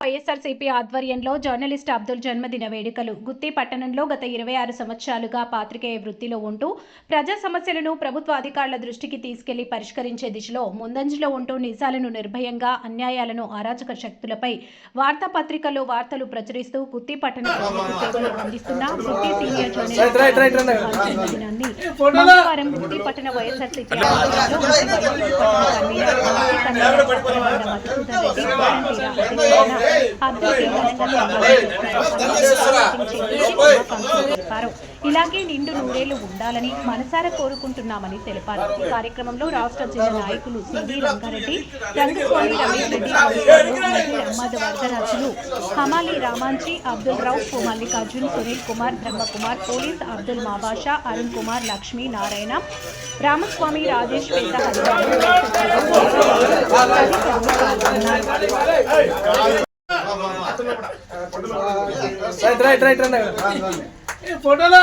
వైఎస్ఆర్సీపీ ఆధ్వర్యంలో జర్నలిస్ట్ అబ్దుల్ జన్మదిన వేడుకలు గుత్తి పట్టణంలో గత ఇరవై ఆరు సంవత్సరాలుగా పాత్రికేయ వృత్తిలో ఉంటూ ప్రజా సమస్యలను ప్రభుత్వ అధికారుల దృష్టికి తీసుకెళ్ళి పరిష్కరించే దిశలో ముందంజలో ఉంటూ నిజాలను నిర్భయంగా అన్యాయాలను అరాచక శక్తులపై వార్తాపత్రికల్లో వార్తలు ప్రచురిస్తూ గుత్తి పట్టణ ప్రజలకు సేవలు అందిస్తున్న గుత్తి సీనియర్ జర్నలిస్ట్ అబ్దుల్ జన్మదినాన్ని మంగళవారం గుత్తి పట్టణ వైఎస్ఆర్సీపీ ఆధ్వర్యంలో గుత్తి చెప్పారు ఇలాగే నిండు నూరేళ్ళు ఉండాలని మనసారా కోరుకుంటున్నామని తెలిపారు. ఈ కార్యక్రమంలో రాష్ట్ర జిల్లా నాయకులు సివి రంగారెడ్డి రంగస్వామి రమేష్ రెడ్డి అహ్మద్ వరదరాజులు హమాలి రామాంచి అబ్దుల్ రౌఫ్ మల్లికార్జున్ సునీల్ కుమార్ బ్రహ్మకుమార్ పోలీస్ అబ్దుల్ మాబాషా అరుణ్ కుమార్ లక్ష్మీ నారాయణ రామస్వామి రాజేష్ పెద్ద హరిబాబు రైట్ రైట్ రైట్ రండి ఫోటోలో?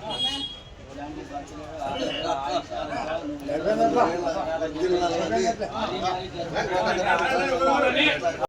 ఇటు.